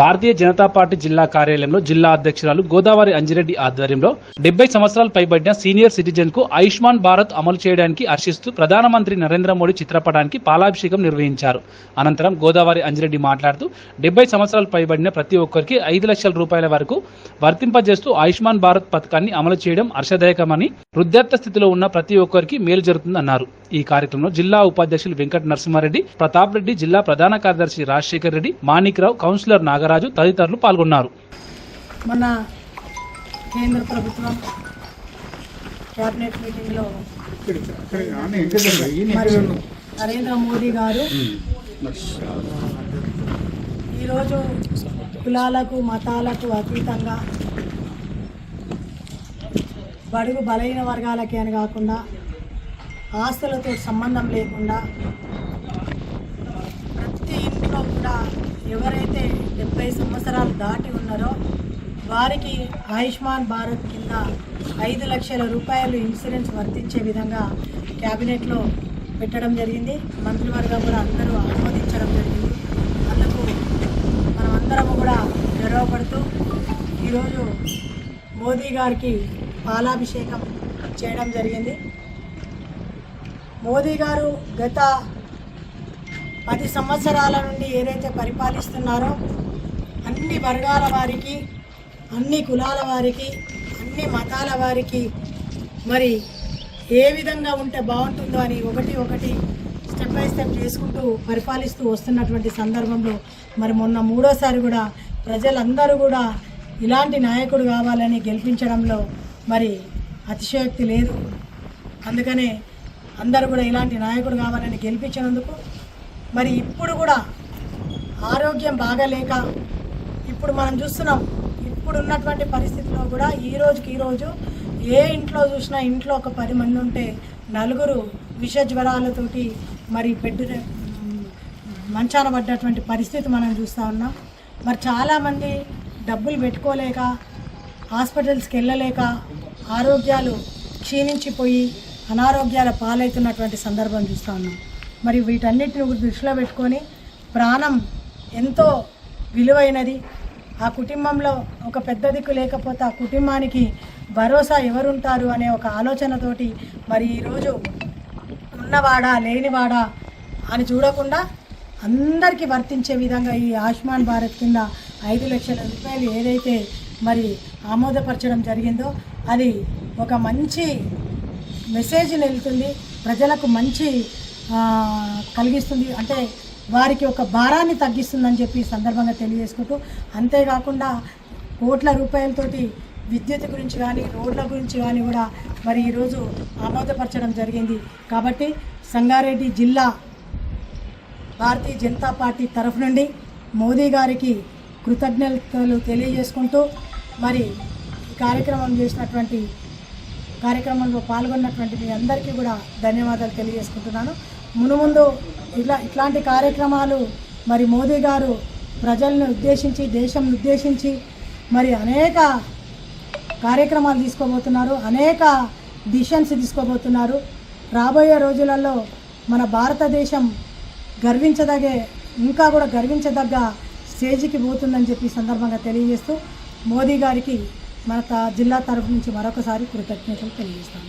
Bharatiya Janata party జిల్లా కార్యాలయంలో జిల్లా అధ్యక్షురాలు గోదావరి అంజిరెడ్డి ఆధ్వర్యంలో డెబ్బై సంవత్సరాలు పైబడిన సీనియర్ సిటిజన్కు ఆయుష్మాన్ భారత్ అమలు చేయడానికి హర్షిస్తూ ప్రధానమంత్రి నరేంద్ర మోడీ చిత్రపటానికి పాలాభిషేకం నిర్వహించారు. అనంతరం గోదావరి అంజిరెడ్డి మాట్లాడుతూ డెబ్బై సంవత్సరాలు పైబడిన ప్రతి ఒక్కరికి ఐదు లక్షల రూపాయల వరకు వర్తింపజేస్తూ ఆయుష్మాన్ భారత్ పథకాన్ని అమలు చేయడం హర్షదాయకమని వృద్ధాప్య స్థితిలో ఉన్న ప్రతి ఒక్కరికి మేలు జరుగుతుందన్నారు. ఈ కార్యక్రమంలో జిల్లా ఉపాధ్యక్షులు వెంకట నరసింహారెడ్డి ప్రతాప్ రెడ్డి జిల్లా ప్రధాన కార్యదర్శి రాజశేఖర్ రెడ్డి మాణిక్రావు కౌన్సిలర్ నాగ నాగరాజు తదితరులు పాల్గొన్నారు. మన కేంద్ర ప్రభుత్వం క్యాబినెట్ మీటింగ్లో మరి నరేంద్ర మోదీ గారు ఈరోజు కులాలకు మతాలకు అతీతంగా బడుగు బలహీన వర్గాలకే అని కాకుండా ఆస్తులతో సంబంధం లేకుండా కాకుండా ఎవరైతే డెబ్బై సంవత్సరాలు దాటి ఉన్నారో వారికి ఆయుష్మాన్ భారత్ కింద ఐదు లక్షల రూపాయలు ఇన్సూరెన్స్ వర్తించే విధంగా క్యాబినెట్లో పెట్టడం జరిగింది. మంత్రివర్గం కూడా అందరూ ఆమోదించడం జరిగింది. అందుకు మనం అందరము కూడా గర్వపడుతూ ఈరోజు మోదీ గారికి పాలాభిషేకం చేయడం జరిగింది. మోదీ గారు గత పది సంవత్సరాల నుండి ఏదైతే పరిపాలిస్తున్నారో అన్ని వర్గాల వారికి అన్ని కులాల వారికి అన్ని మతాల వారికి మరి ఏ విధంగా ఉంటే బాగుంటుందో అని ఒకటి ఒకటి స్టెప్ బై స్టెప్ చేసుకుంటూ పరిపాలిస్తూ వస్తున్నటువంటి సందర్భంలో మరి మొన్న మూడోసారి కూడా ప్రజలందరూ కూడా ఇలాంటి నాయకుడు కావాలని గెలిపించడంలో మరి అతిశయోక్తి లేదు. అందుకనే అందరూ కూడా ఇలాంటి నాయకుడు కావాలని గెలిపించినందుకు మరి ఇప్పుడు కూడా ఆరోగ్యం బాగాలేక ఇప్పుడు మనం చూస్తున్నాం ఇప్పుడు ఉన్నటువంటి పరిస్థితిలో కూడా ఈ రోజుకి ఈరోజు ఏ ఇంట్లో చూసినా ఇంట్లో ఒక పది మంది ఉంటే నలుగురు విష జ్వరాలతోటి మరి బెడ్ మంచాన పడ్డటువంటి పరిస్థితి మనం చూస్తూ ఉన్నాం. మరి చాలామంది డబ్బులు పెట్టుకోలేక హాస్పిటల్స్కి వెళ్ళలేక ఆరోగ్యాలు క్షీణించిపోయి అనారోగ్యాల పాలవుతున్నటువంటి సందర్భం చూస్తూ ఉన్నాం. మరి వీటన్నిటిని దృష్టిలో పెట్టుకొని ప్రాణం ఎంతో విలువైనది. ఆ కుటుంబంలో ఒక పెద్ద దిక్కు లేకపోతే ఆ కుటుంబానికి భరోసా ఎవరుంటారు అనే ఒక ఆలోచనతోటి మరి ఈరోజు ఉన్నవాడా లేనివాడా అని చూడకుండా అందరికీ వర్తించే విధంగా ఈ ఆయుష్మాన్ భారత్ కింద ఐదు లక్షల రూపాయలు ఏదైతే మరి ఆమోదపరచడం జరిగిందో అది ఒక మంచి మెసేజ్ వెళ్తుంది. ప్రజలకు మంచి కలిగిస్తుంది. అంటే వారికి ఒక భారాన్ని తగ్గిస్తుందని చెప్పి ఈ సందర్భంగా తెలియజేసుకుంటూ అంతేకాకుండా కోట్ల రూపాయలతోటి విద్యుత్ గురించి కానీ రోడ్ల గురించి కానీ కూడా మరి ఈరోజు ఆమోదపరచడం జరిగింది. కాబట్టి సంగారెడ్డి జిల్లా భారతీయ జనతా పార్టీ తరఫు నుండి మోదీ గారికి కృతజ్ఞతలు తెలియజేసుకుంటూ మరి ఈ కార్యక్రమం చేసినటువంటి కార్యక్రమంలో పాల్గొన్నటువంటి మీ అందరికీ కూడా ధన్యవాదాలు తెలియజేసుకుంటున్నాను. మునుముందు ఇట్లా ఇట్లాంటి కార్యక్రమాలు మరి మోదీ గారు ప్రజలను ఉద్దేశించి దేశం ఉద్దేశించి మరి అనేక కార్యక్రమాలు తీసుకోబోతున్నారు అనేక డిషన్స్ తీసుకోబోతున్నారు. రాబోయే రోజులలో మన భారతదేశం గర్వించదగే ఇంకా కూడా గర్వించదగ్గ స్టేజ్కి పోతుందని చెప్పి సందర్భంగా తెలియజేస్తూ మోదీ గారికి మన త- జిల్లా తరఫు నుంచి మరొకసారి కృతజ్ఞతలు తెలియజేస్తాను.